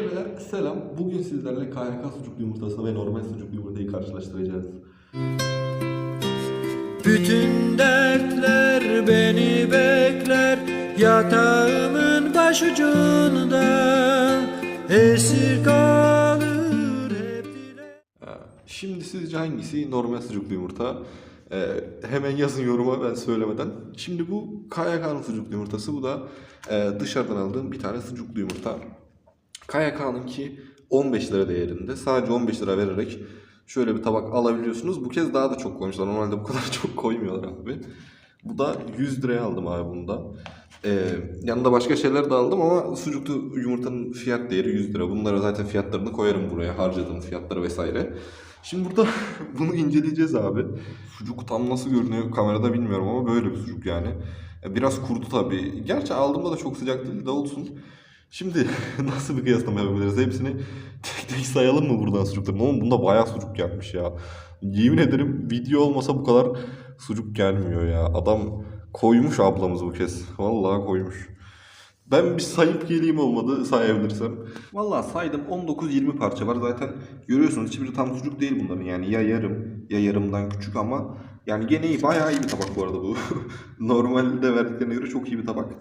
Beyler selam. Bugün sizlerle KYK sucuklu yumurtasını ve normal sucuklu yumurtayı karşılaştıracağız. Bütün dertler beni bekler Yatağımın başucunda Esir kalır hep dile Şimdi sizce hangisi normal sucuklu yumurta? Ee, hemen yazın yoruma ben söylemeden. Şimdi bu KYK'nın sucuklu yumurtası. Bu da e, dışarıdan aldığım bir tane sucuklu yumurta. KYK'nınki 15 lira değerinde. Sadece 15 lira vererek şöyle bir tabak alabiliyorsunuz. Bu kez daha da çok koymuşlar. Normalde bu kadar çok koymuyorlar abi. Bu da 100 liraya aldım abi bunda. Ee, yanında başka şeyler de aldım ama sucuklu yumurtanın fiyat değeri 100 lira. Bunlara zaten fiyatlarını koyarım buraya. Harcadığım fiyatları vesaire. Şimdi burada bunu inceleyeceğiz abi. Sucuk tam nasıl görünüyor kamerada bilmiyorum ama böyle bir sucuk yani. Biraz kurdu tabii. Gerçi aldığımda da çok sıcak değil de olsun. Şimdi nasıl bir kıyaslama yapabiliriz? Hepsini tek tek sayalım mı buradan sucukların? Oğlum bunda bayağı sucuk gelmiş ya. Yemin ederim video olmasa bu kadar sucuk gelmiyor ya. Adam koymuş ablamız bu kez. Vallahi koymuş. Ben bir sayıp geleyim olmadı sayabilirsem. Vallahi saydım 19-20 parça var. Zaten görüyorsunuz hiçbiri tam sucuk değil bunların. Yani ya yarım ya yarımdan küçük ama yani gene iyi. Bayağı iyi bir tabak bu arada bu. Normalde verdiklerine göre çok iyi bir tabak.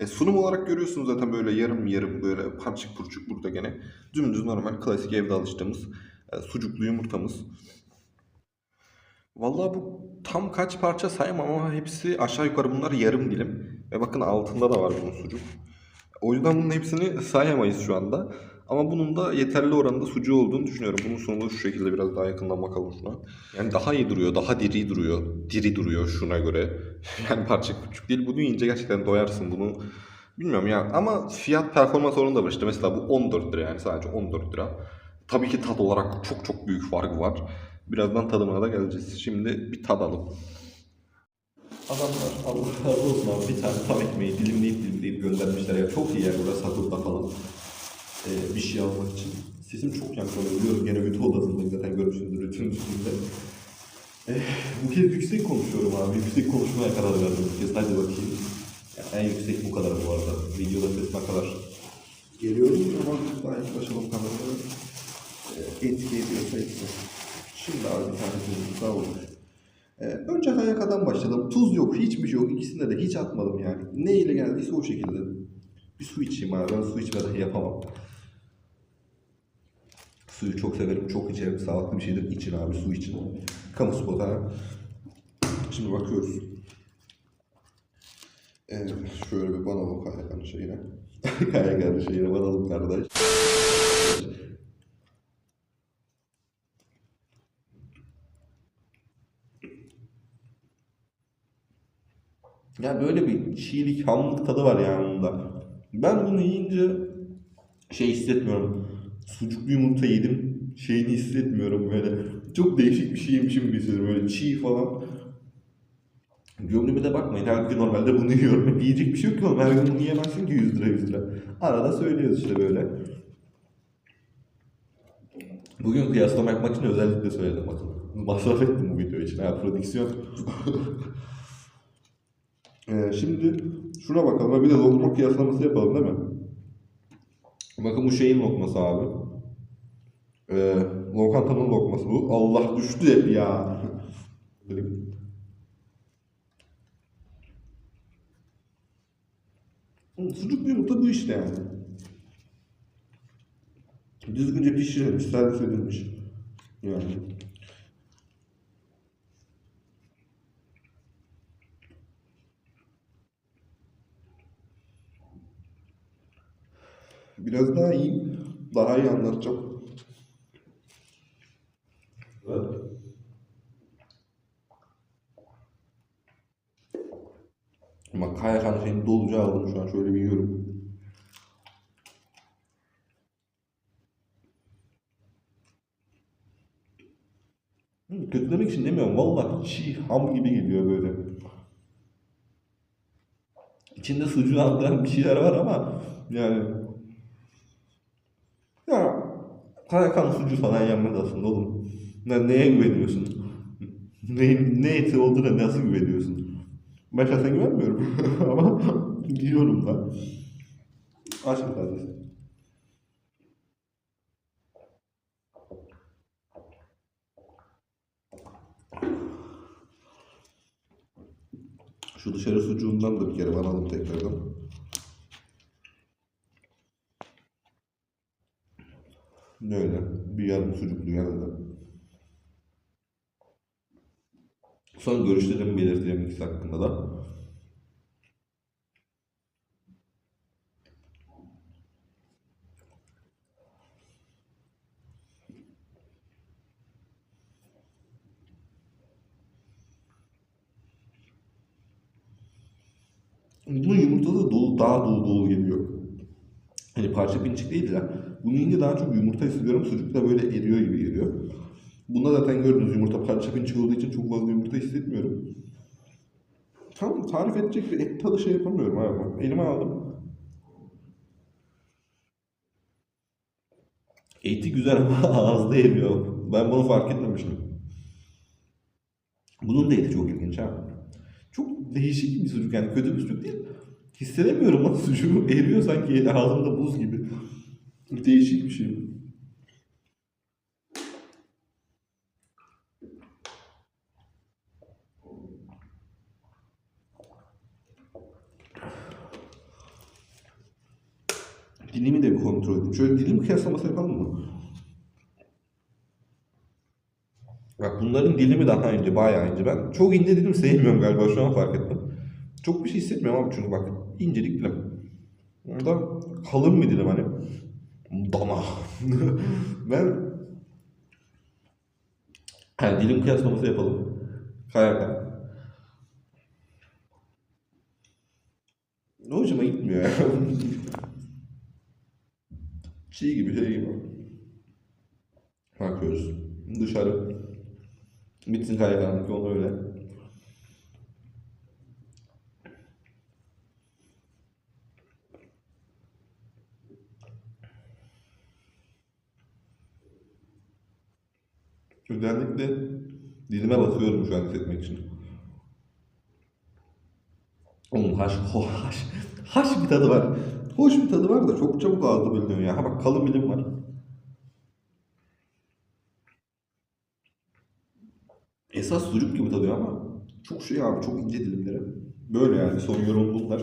E, sunum olarak görüyorsunuz zaten böyle yarım yarım böyle parçık purçuk burada gene. Dümdüz normal klasik evde alıştığımız e, sucuklu yumurtamız. Vallahi bu tam kaç parça sayamam ama hepsi aşağı yukarı bunlar yarım dilim. Ve bakın altında da var bunun sucuk. O yüzden bunun hepsini sayamayız şu anda. Ama bunun da yeterli oranda sucuğu olduğunu düşünüyorum. Bunun sonu şu şekilde biraz daha yakından bakalım şuna. Yani daha iyi duruyor, daha diri duruyor. Diri duruyor şuna göre. Yani parça küçük değil. Bunu yiyince gerçekten doyarsın bunu. Bilmiyorum ya ama fiyat performans oranı da var. İşte mesela bu 14 lira yani sadece 14 lira. Tabii ki tat olarak çok çok büyük farkı var. Birazdan tadımına da geleceğiz. Şimdi bir tadalım. Adamlar Allah razı olsun abi bir tane tam ekmeği dilimleyip dilimleyip göndermişler ya. Çok iyi yer burası Sakur'da falan. Ee, bir şey almak için. Sesim çok yankılanıyor. Gene ütü odasındayım zaten görmüşsünüzdür ütünün üstünde. Ee, bu kez yüksek konuşuyorum abi. Yüksek konuşmaya karar verdim bu kez. Hadi bakayım. Ya, en yüksek bu kadar bu arada. Videoda ses ne kadar geliyorum ama daha yaklaşalım kameraya. Ee, etki ediyorsa etki. Şimdi abi bir tane tuzumuz daha olmuş. Ee, önce Hayaka'dan başladım. Tuz yok, hiçbir şey yok. İkisinde de hiç atmadım yani. Ne ile geldiyse o şekilde. Bir su içeyim abi. Ben su içmeden yapamam. Suyu çok severim, çok içerim. Sağlıklı bir şeydir. İçin abi, su için. Kamu spotu ha. Şimdi bakıyoruz. Evet, şöyle bir banalım Hayaka'nın şeyine. Hayaka'nın şeyine banalım kardeş. Ya böyle bir çiğlik, hamlık tadı var yani bunda. Ben bunu yiyince şey hissetmiyorum. Sucuklu yumurta yedim. Şeyini hissetmiyorum böyle. Çok değişik bir şey yemişim gibi hissediyorum. Böyle çiğ falan. Gömlüme de bakmayın. Her gün normalde bunu yiyorum. Yiyecek bir şey yok ki oğlum. Her gün bunu yiyemezsin ki 100 lira 100 lira. Arada söylüyoruz işte böyle. Bugün kıyaslama yapmak için özellikle söyledim bakın. Masraf ettim bu video için. Ha prodüksiyon. Ee, şimdi şuna bakalım. Bir de lokma kıyaslaması yapalım değil mi? Bakın bu şeyin lokması abi. Ee, lokantanın lokması bu. Allah düştü hep ya. Sucuklu yumurta bu işte yani. Düzgünce pişirilmiş, servis edilmiş. Yani. Biraz daha iyi, daha iyi anlatacağım. Evet. Ama Kayakan şeyini doluca aldım şu an şöyle bir yiyorum. Kötülemek için demiyorum. Vallahi çiğ ham gibi geliyor böyle. İçinde sucuğu andıran bir şeyler var ama yani ya Karakan sucu falan yenmez aslında oğlum. Ne, neye güveniyorsun? Ne, ne eti olduğuna nasıl güveniyorsun? Ben şahsen güvenmiyorum ama gidiyorum da. Aşkım kardeşim. Şu dışarı sucuğundan da bir kere bana alalım tekrardan. Böyle bir yarım sucuklu geldi. Son görüşlerimi belirteceğim ikisi hakkında da. Bunun yumurtası dolu, daha dolu dolu geliyor. Hani parça pinçik değil ya. Bunu yiyince daha çok yumurta hissediyorum. Sucuk da böyle eriyor gibi geliyor. Bunda zaten gördüğünüz yumurta parça pinçik olduğu için çok fazla yumurta hissetmiyorum. Tam tarif edecek bir et tadı şey yapamıyorum abi. Elime aldım. Eti güzel ama ağızda eriyor. Ben bunu fark etmemiştim. Bunun da eti çok ilginç ha. Çok değişik bir sucuk yani kötü bir sucuk değil. Hissedemiyorum lan sucuğu eriyor sanki ağzımda buz gibi. Değişik bir şey. Dilimi de bir kontrol edeyim. Şöyle dilim kıyaslaması yapalım mı? Bak bunların dilimi daha ince, bayağı ince. Ben çok ince dilim sevmiyorum galiba şu an fark ettim. Çok bir şey hissetmiyorum abi çünkü bak incelik dilim. Burada kalın bir dilim hani. Dana. ben ha, dilim kıyaslaması yapalım. Kayaka. Hoşuma gitmiyor ya. Çiğ gibi şey gibi. Bakıyoruz. Dışarı. Bitsin kayganlık onu öyle. Özellikle dilime basıyorum şu an hissetmek için. Oğlum haş, ho, haş, haş bir tadı var. Hoş bir tadı var da çok çabuk ağızda bölünüyor ya. Ha bak kalın bilim var. Esas sucuk gibi tadıyor ama çok şey abi çok ince dilimleri. Böyle yani son yorum bunlar.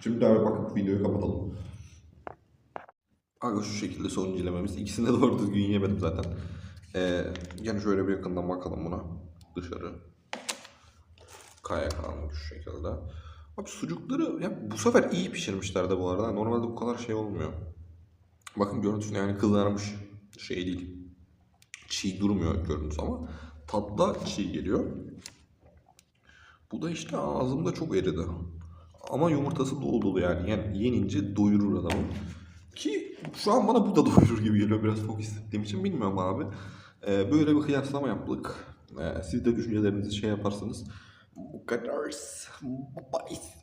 Şimdi abi bakıp videoyu kapatalım. Aga şu şekilde son incelememiz. İkisini de doğru düzgün yemedim zaten. Ee, yani şöyle bir yakından bakalım buna. Dışarı. Kaya kalmış şu şekilde. Abi sucukları ya bu sefer iyi pişirmişler de bu arada. Normalde bu kadar şey olmuyor. Bakın görüntüsü yani kızarmış şey değil. Çiğ durmuyor görüntüsü ama tatlı çiğ geliyor. Bu da işte ağzımda çok eridi. Ama yumurtası dolu dolu yani. yani yenince doyurur adamı. Ki şu an bana bu da doyurur gibi geliyor biraz çok hissettiğim için bilmiyorum abi. Ee, böyle bir kıyaslama yaptık. Ee, siz de düşüncelerinizi şey yaparsanız bu kadar. Bye.